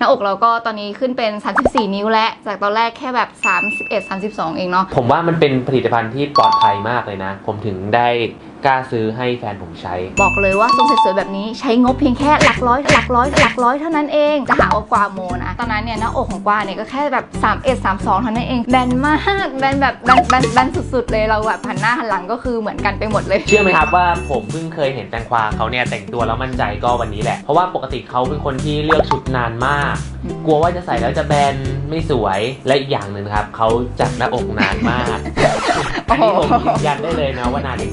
หน้าอกเราก็ตอนนี้ขึ้นเป็น 34 นิ้วแล้วจากตอนแรกแค่แบบ 31 32 เองเนาะ ผมว่ามันเป็นผลิตภัณฑ์ที่ปลอดภัยมากเลยนะ ผมถึงได้ กล้าซื้อให้แฟนผมใช้ บอกเลยว่าทรงสวยๆแบบนี้ใช้งบเพียงแค่หลักร้อยหลักร้อยหลักร้อยเท่านั้นเองจะหาว่ากวาโมนะตอนนั้นเนี่ยหน้าอกของกวาเนี่ยก็แค่แบบ31 32เท่านั้นเอง แบนมากแบนแบบแบนแบนแบนสุดๆเลยเราแบบหันหน้าหันหลังก็คือเหมือนกันไปหมดเลย เชื่อไหมครับว่าผมเพิ่งเคยเห็นแตงควาเขาเนี่ยแต่งตัวแล้วมั่นใจก็วันนี้แหละ เพราะว่าปกติเขาเป็นคนที่เลือกชุดนานมากอืมกลัวว่าจะใส่แล้วจะแบนไม่สวยและอีกอย่างหนึ่งนะครับเขาจัดหน้าอกนานมาก อันนี้ผมยืนยันได้เลยนะว่านานจริง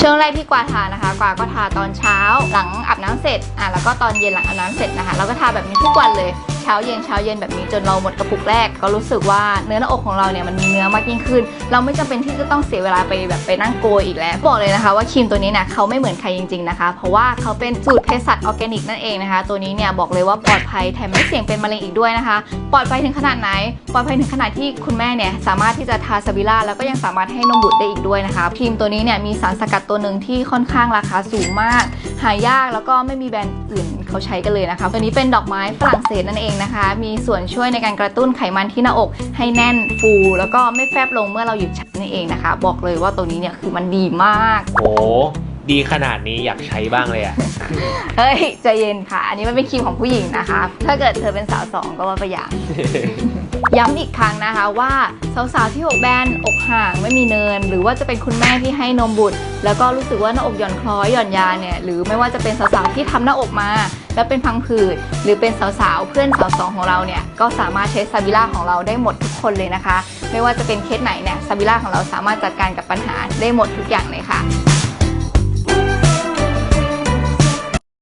ช่วงแรกที่กวาทานะคะ กวาก็ทาตอนเช้าหลังอาบน้ำเสร็จอะแล้วก็ตอนเย็นหลังอาบน้ำเสร็จนะคะ เราก็ทาแบบนี้ทุกวันเลยเช้าเย็นเช้าเย็นแบบนี้จนเราหมดกระปุกแรก ก็รู้สึกว่าเนื้อหน้าอกของเราเนี่ยมันมีเนื้อมากยิ่งขึ้น เราไม่จำเป็นที่จะต้องเสียเวลาไปแบบไปนั่งโกยอีกแล้วบอกเลยนะคะว่าครีมตัวนี้เนี่ยเขาไม่เหมือนใครจริงๆนะคะ เพราะว่าเขาเป็นสูตรเภสัชออร์แกนิกนั่นเองนะคะ ตัวนี้เนี่ยบอกเลยว่าปลอดภัยแถมไม่เสี่ยงเป็นมะเร็งอีกด้วยนะคะ ปลอดภัยถึงขนาดไหน ปลอดภัยถึงขนาดที่คุณแม่เนี่ยสามารถที่จะทาซาบิล่าแล้วก็ยังสามารถให้นมบุตรได้อีกด้วยนะคะครีมตัวนี้เนี่ยมีสารสกัดตัวหนึ่งที่ค่อนข้างราคาสูงมาก หายากแล้วก็ไม่มีแบรนด์อื่นเขาใช้กันเลยนะคะตัวนี้เป็นดอกไม้ฝรั่งเศสนั่นเองนะคะ มีส่วนช่วยในการกระตุ้นไขมันที่หน้าอก ให้แน่นฟู แล้วก็ไม่แฟบลงเมื่อเราหยุดใช้นั่นเองนะคะ บอกเลยว่าตัวนี้เนี่ยคือมันดีมาก โอ้ ดีขนาดนี้อยากใช้บ้างเลยอะเฮ้ยใจเย็นค่ะ อันนี้มันเป็นครีมของผู้หญิงนะคะ ถ้าเกิดเธอเป็นสาวสองก็ว่าไปอย่าง ย้ำอีกครั้งนะคะว่าสาวๆที่อกแบนอกห่างไม่มีเนิน หรือว่าจะเป็นคุณแม่ที่ให้นมบุตร แล้วก็รู้สึกว่าหน้าอกหย่อนคล้อยหย่อนยานเนี่ยหรือไม่ว่าจะเป็นสาวๆที่ทำหน้าอกมา แล้วเป็นพังผืดหรือเป็นสาวๆเพื่อนสาวสองของเราเนี่ยก็สามารถใช้ซาบิล่าของเราได้หมดทุกคนเลยนะคะ ไม่ว่าจะเป็นเคสไหนเนี่ยซาบิล่าของเราสามารถจัดการกับปัญหาได้หมดทุกอย่างเลยค่ะ